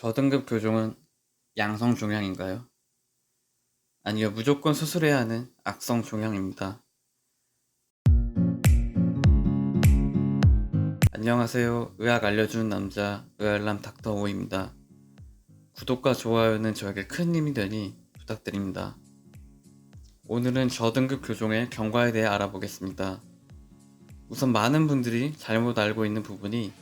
저등급 교종은 양성 종양인가요? 아니요, 무조건 수술해야 하는 악성 종양입니다. 안녕하세요. 의학 알려주는 남자 의알람 닥터 오입니다. 구독과 좋아요는 저에게 큰 힘이 되니 부탁드립니다. 오늘은 저등급 교종의 경과에 대해 알아보겠습니다. 우선 많은 분들이 잘못 알고 있는 부분이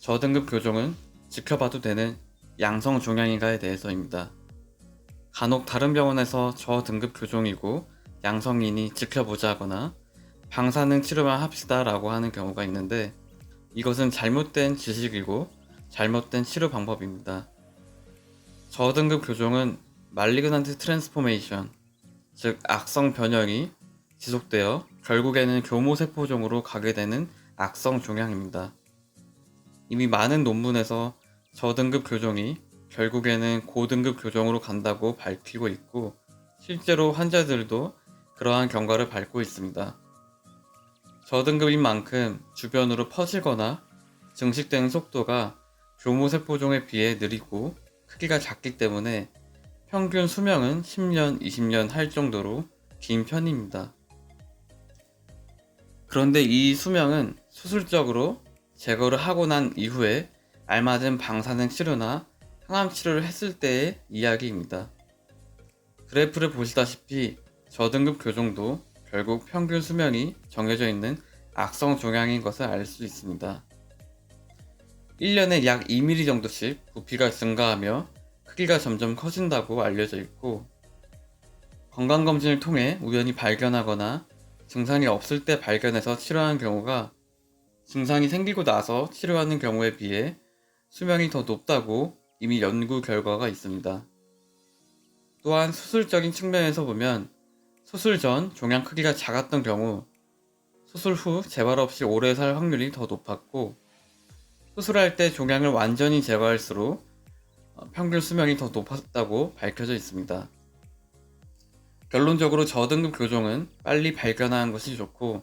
저등급 교종은 지켜봐도 되는 양성 종양인가에 대해서입니다. 간혹 다른 병원에서 저등급 교종이고 양성이니 지켜보자거나 방사능 치료만 합시다 라고 하는 경우가 있는데 이것은 잘못된 지식이고 잘못된 치료 방법입니다. 저등급 교종은 말리그난트 트랜스포메이션, 즉 악성 변형이 지속되어 결국에는 교모세포종으로 가게 되는 악성 종양입니다. 이미 많은 논문에서 저등급 교종이 결국에는 고등급 교종으로 간다고 밝히고 있고 실제로 환자들도 그러한 경과를 밟고 있습니다. 저등급인 만큼 주변으로 퍼지거나 증식되는 속도가 교모세포종에 비해 느리고 크기가 작기 때문에 평균 수명은 10년, 20년 할 정도로 긴 편입니다. 그런데 이 수명은 수술적으로 제거를 하고 난 이후에 알맞은 방사능 치료나 항암 치료를 했을 때의 이야기입니다. 그래프를 보시다시피 저등급 교종도 결국 평균 수명이 정해져 있는 악성 종양인 것을 알 수 있습니다. 1년에 약 2mm 정도씩 부피가 증가하며 크기가 점점 커진다고 알려져 있고 건강검진을 통해 우연히 발견하거나 증상이 없을 때 발견해서 치료하는 경우가 증상이 생기고 나서 치료하는 경우에 비해 수명이 더 높다고 이미 연구 결과가 있습니다. 또한 수술적인 측면에서 보면 수술 전 종양 크기가 작았던 경우 수술 후 재발 없이 오래 살 확률이 더 높았고 수술할 때 종양을 완전히 제거할수록 어, 평균 수명이 더 높았다고 밝혀져 있습니다. 결론적으로 저등급 교종은 빨리 발견하는 것이 좋고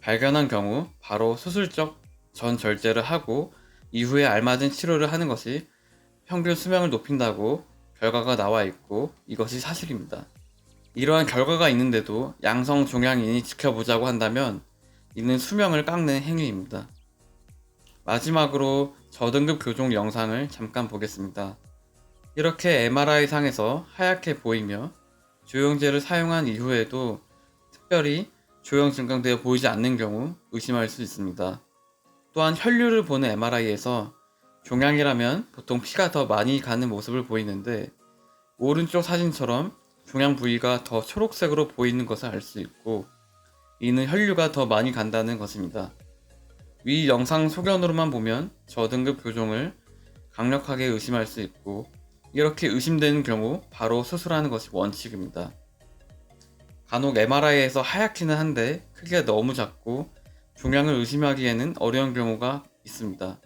발견한 경우 바로 수술적 전 절제를 하고 이후에 알맞은 치료를 하는 것이 평균 수명을 높인다고 결과가 나와 있고 이것이 사실입니다. 이러한 결과가 있는데도 양성 종양인이 지켜보자고 한다면 이는 수명을 깎는 행위입니다. 마지막으로 저등급 교종 영상을 잠깐 보겠습니다. 이렇게 MRI 상에서 하얗게 보이며 조영제를 사용한 이후에도 특별히 조영 증강되어 보이지 않는 경우 의심할 수 있습니다. 또한 혈류를 보는 MRI에서 종양이라면 보통 피가 더 많이 가는 모습을 보이는데 오른쪽 사진처럼 종양 부위가 더 초록색으로 보이는 것을 알 수 있고 이는 혈류가 더 많이 간다는 것입니다. 위 영상 소견으로만 보면 저등급 교종을 강력하게 의심할 수 있고 이렇게 의심되는 경우 바로 수술하는 것이 원칙입니다. 간혹 MRI에서 하얗기는 한데 크기가 너무 작고 종양을 의심하기에는 어려운 경우가 있습니다.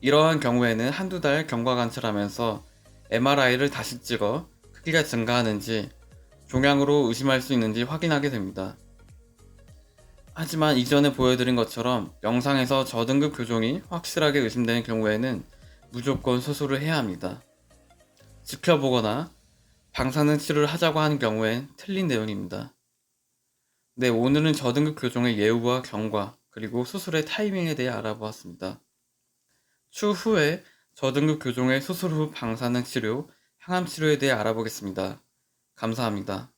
이러한 경우에는 한두 달 경과 관찰하면서 MRI를 다시 찍어 크기가 증가하는지 종양으로 의심할 수 있는지 확인하게 됩니다. 하지만 이전에 보여드린 것처럼 영상에서 저등급 교종이 확실하게 의심되는 경우에는 무조건 수술을 해야 합니다. 지켜보거나 방사능 치료를 하자고 하는 경우엔 틀린 내용입니다. 네, 오늘은 저등급 교종의 예후와 경과, 그리고 수술의 타이밍에 대해 알아보았습니다. 추후에 저등급 교종의 수술 후 방사능 치료, 항암 치료에 대해 알아보겠습니다. 감사합니다.